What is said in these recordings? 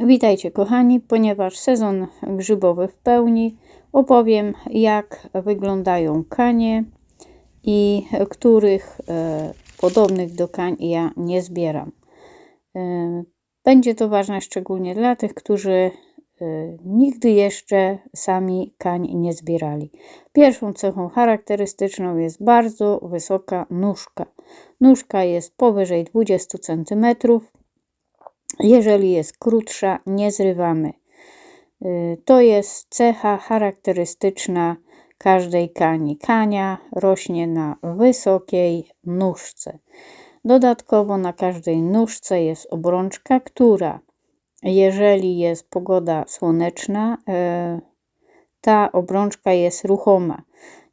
Witajcie kochani, ponieważ sezon grzybowy w pełni, opowiem jak wyglądają kanie i których e, podobnych do kań ja nie zbieram. E, będzie to ważne szczególnie dla tych, którzy e, nigdy jeszcze sami kań nie zbierali. Pierwszą cechą charakterystyczną jest bardzo wysoka nóżka. Nóżka jest powyżej 20 cm jeżeli jest krótsza, nie zrywamy. Y, to jest cecha charakterystyczna każdej kani. Kania rośnie na wysokiej nóżce. Dodatkowo na każdej nóżce jest obrączka, która, jeżeli jest pogoda słoneczna, y, ta obrączka jest ruchoma.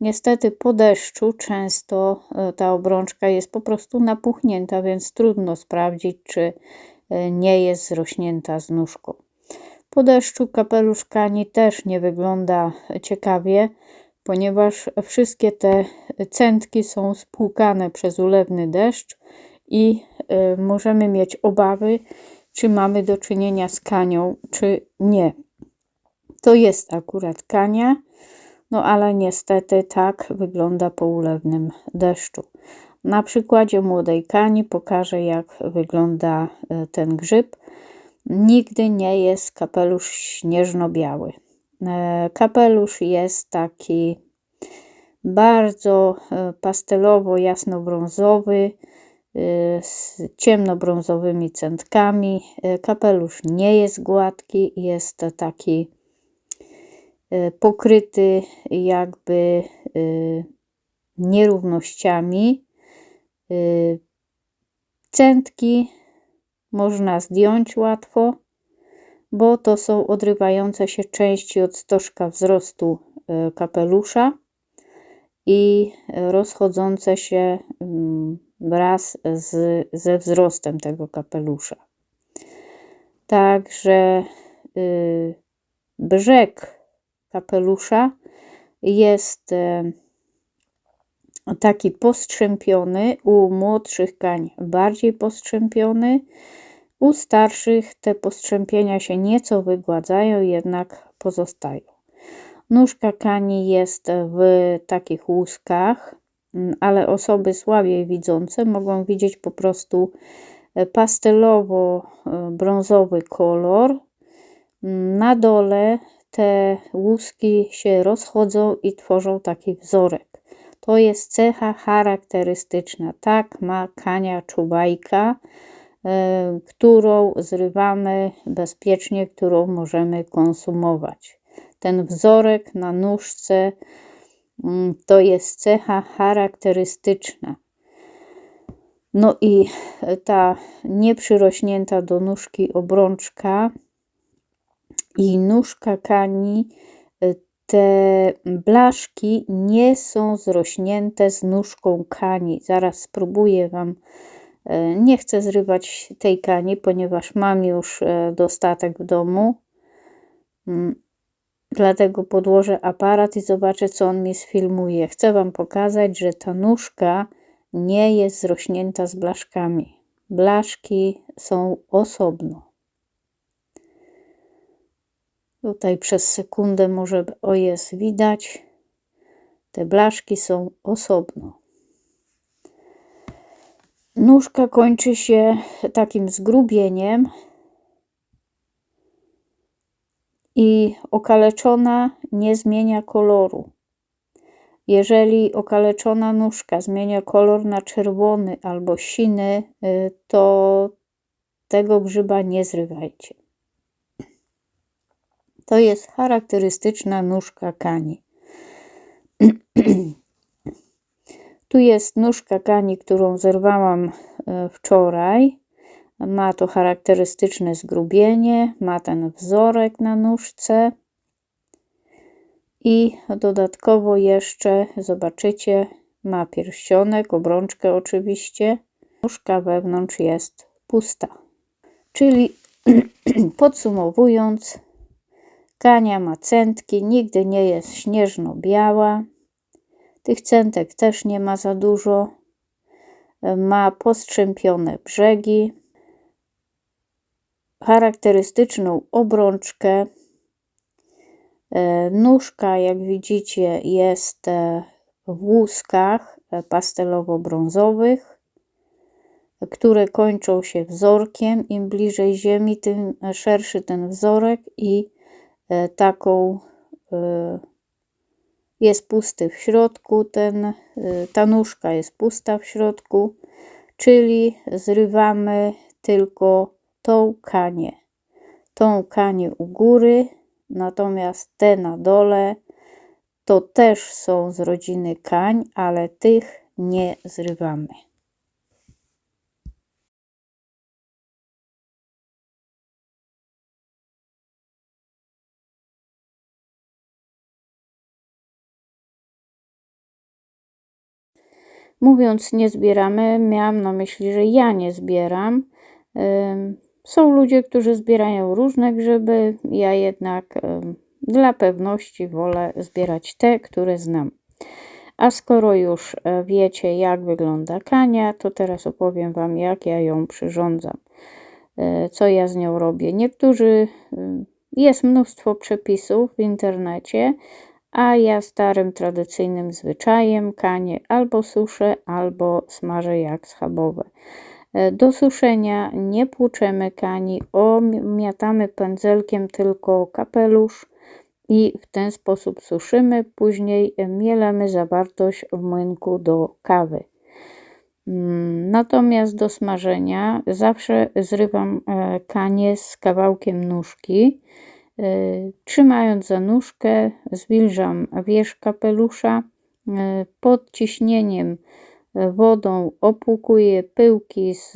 Niestety po deszczu często y, ta obrączka jest po prostu napuchnięta, więc trudno sprawdzić, czy nie jest zrośnięta z nóżką. Po deszczu kapelusz kani też nie wygląda ciekawie, ponieważ wszystkie te centki są spłukane przez ulewny deszcz i y, możemy mieć obawy, czy mamy do czynienia z kanią, czy nie. To jest akurat kania, no ale niestety tak wygląda po ulewnym deszczu. Na przykładzie młodej kani pokażę, jak wygląda e, ten grzyb. Nigdy nie jest kapelusz śnieżno-biały. E, kapelusz jest taki bardzo e, pastelowo-jasno-brązowy z ciemnobrązowymi centkami. Kapelusz nie jest gładki, jest taki pokryty jakby nierównościami centki można zdjąć łatwo, bo to są odrywające się części od stożka wzrostu y, kapelusza i rozchodzące się mm, wraz z, ze wzrostem tego kapelusza. Także y, brzeg kapelusza jest taki postrzępiony, u młodszych kań bardziej postrzępiony, u starszych te postrzępienia się nieco wygładzają, jednak pozostają. Nóżka kani jest w takich łuskach, mm, ale osoby słabiej widzące mogą widzieć po prostu pastelowo-brązowy kolor. Na dole te łuski się rozchodzą i tworzą taki wzorek. To jest cecha charakterystyczna. Tak ma kania czubajka, e, którą zrywamy bezpiecznie, którą możemy konsumować. Ten wzorek na nóżce mm, to jest cecha charakterystyczna. No i ta nieprzyrośnięta do nóżki obrączka i nóżka kani te blaszki nie są zrośnięte z nóżką kani. Zaraz spróbuję Wam. E, nie chcę zrywać tej kani, ponieważ mam już e, dostatek w domu. Mm, dlatego podłożę aparat i zobaczę, co on mi sfilmuje. Chcę Wam pokazać, że ta nóżka nie jest zrośnięta z blaszkami. Blaszki są osobno. Tutaj przez sekundę może o jest widać. Te blaszki są osobno. Nóżka kończy się takim zgrubieniem i okaleczona nie zmienia koloru. Jeżeli okaleczona nóżka zmienia kolor na czerwony albo siny, y, to tego grzyba nie zrywajcie. To jest charakterystyczna nóżka kani. tu jest nóżka kani, którą zerwałam e, wczoraj. Ma to charakterystyczne zgrubienie, ma ten wzorek na nóżce. I dodatkowo jeszcze, zobaczycie, ma pierścionek, obrączkę oczywiście. Nóżka wewnątrz jest pusta. Czyli podsumowując, Kania ma centki, nigdy nie jest śnieżno-biała. Tych centek też nie ma za dużo. Ma postrzępione brzegi. charakterystyczną obrączkę. E, nóżka, jak widzicie, jest e, w łuskach pastelowo-brązowych, które kończą się wzorkiem. Im bliżej ziemi, tym szerszy ten wzorek i taką jest pusty w środku, ten, ta nóżka jest pusta w środku, czyli zrywamy tylko tą kanię. Tą kanię u góry, natomiast te na dole to też są z rodziny kań, ale tych nie zrywamy. Mówiąc nie zbieramy, miałam na myśli, że ja nie zbieram. Są ludzie, którzy zbierają różne grzyby, ja jednak dla pewności wolę zbierać te, które znam. A skoro już e, wiecie, jak wygląda kania, to teraz opowiem Wam, jak ja ją przyrządzam. E, co ja z nią robię. Niektórzy, jest mnóstwo przepisów w internecie, a ja starym tradycyjnym zwyczajem kanie albo suszę, albo smażę jak schabowe. E, do suszenia nie płuczemy kani, omiatamy pędzelkiem tylko kapelusz i w ten sposób suszymy. Później mielemy zawartość w młynku do kawy. Mm, natomiast do smażenia zawsze zrywam e, kanie z kawałkiem nóżki trzymając za nóżkę, zwilżam wierzch kapelusza. E, pod ciśnieniem e, wodą opłukuję pyłki z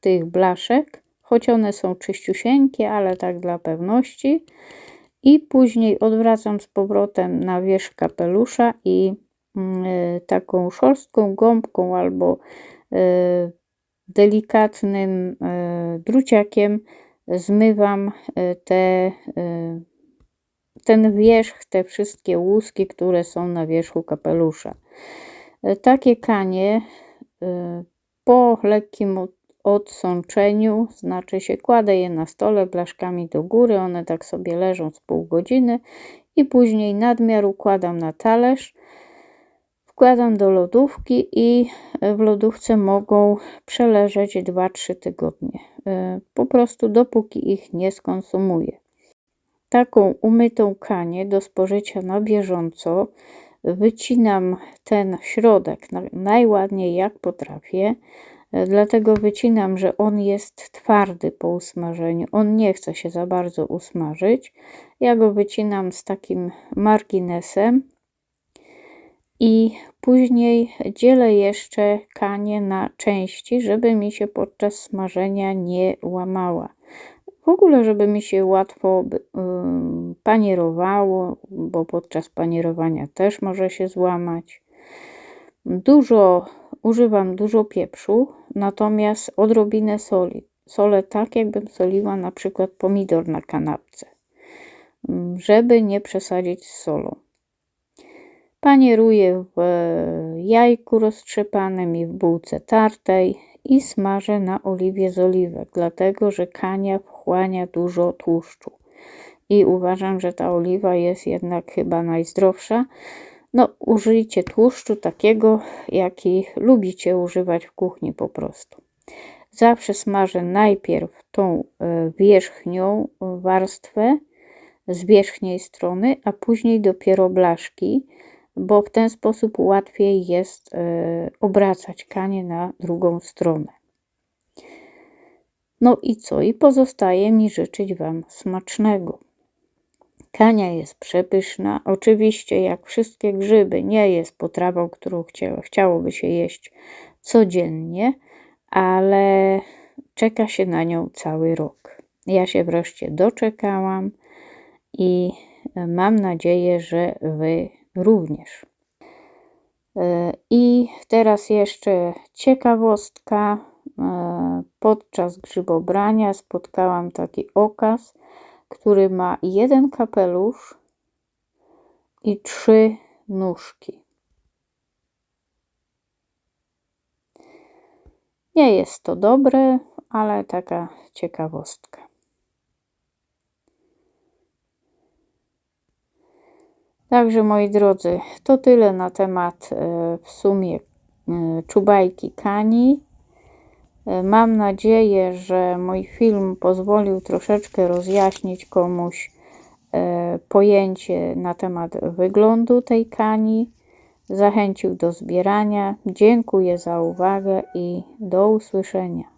tych blaszek, choć one są czyściusieńkie, ale tak dla pewności. I później odwracam z powrotem na wierzch kapelusza i mm, taką szorstką gąbką albo delikatnym druciakiem zmywam e, te, e, ten wierzch, te wszystkie łuski, które są na wierzchu kapelusza. E, takie kanie po lekkim odsączeniu, znaczy się kładę je na stole blaszkami do góry, one tak sobie leżą z pół godziny i później nadmiar układam na talerz Wkładam do lodówki i w lodówce mogą przeleżeć 2-3 tygodnie. E, po prostu dopóki ich nie skonsumuję. Taką umytą kanię do spożycia na bieżąco wycinam ten środek najładniej jak potrafię. E, dlatego wycinam, że on jest twardy po usmażeniu. On nie chce się za bardzo usmażyć. Ja go wycinam z takim marginesem i później dzielę jeszcze kanię na części, żeby mi się podczas smażenia nie łamała. W ogóle, żeby mi się łatwo panierowało, bo podczas panierowania też może się złamać. Dużo, używam dużo pieprzu, natomiast odrobinę soli. Solę tak, jakbym soliła na przykład pomidor na kanapce, żeby nie przesadzić z solą. Panieruję w jajku roztrzepanym i w bułce tartej i smażę na oliwie z oliwek, dlatego że kania wchłania dużo tłuszczu. I uważam, że ta oliwa jest jednak chyba najzdrowsza. No, użyjcie tłuszczu takiego, jaki lubicie używać w kuchni po prostu. Zawsze smażę najpierw tą e, wierzchnią warstwę z wierzchniej strony, a później dopiero blaszki bo w ten sposób łatwiej jest e, obracać kanie na drugą stronę. No i co? I pozostaje mi życzyć Wam smacznego. Kania jest przepyszna. Oczywiście, jak wszystkie grzyby, nie jest potrawą, którą chciałoby się jeść codziennie, ale czeka się na nią cały rok. Ja się wreszcie doczekałam i mam nadzieję, że Wy również. E, I teraz jeszcze ciekawostka. E, podczas grzybobrania spotkałam taki okaz, który ma jeden kapelusz i trzy nóżki. Nie jest to dobre, ale taka ciekawostka. Także moi drodzy, to tyle na temat e, w sumie e, czubajki kani. E, Mam nadzieję, że mój film pozwolił troszeczkę rozjaśnić komuś pojęcie na temat wyglądu tej kani, zachęcił do zbierania. Dziękuję za uwagę i do usłyszenia.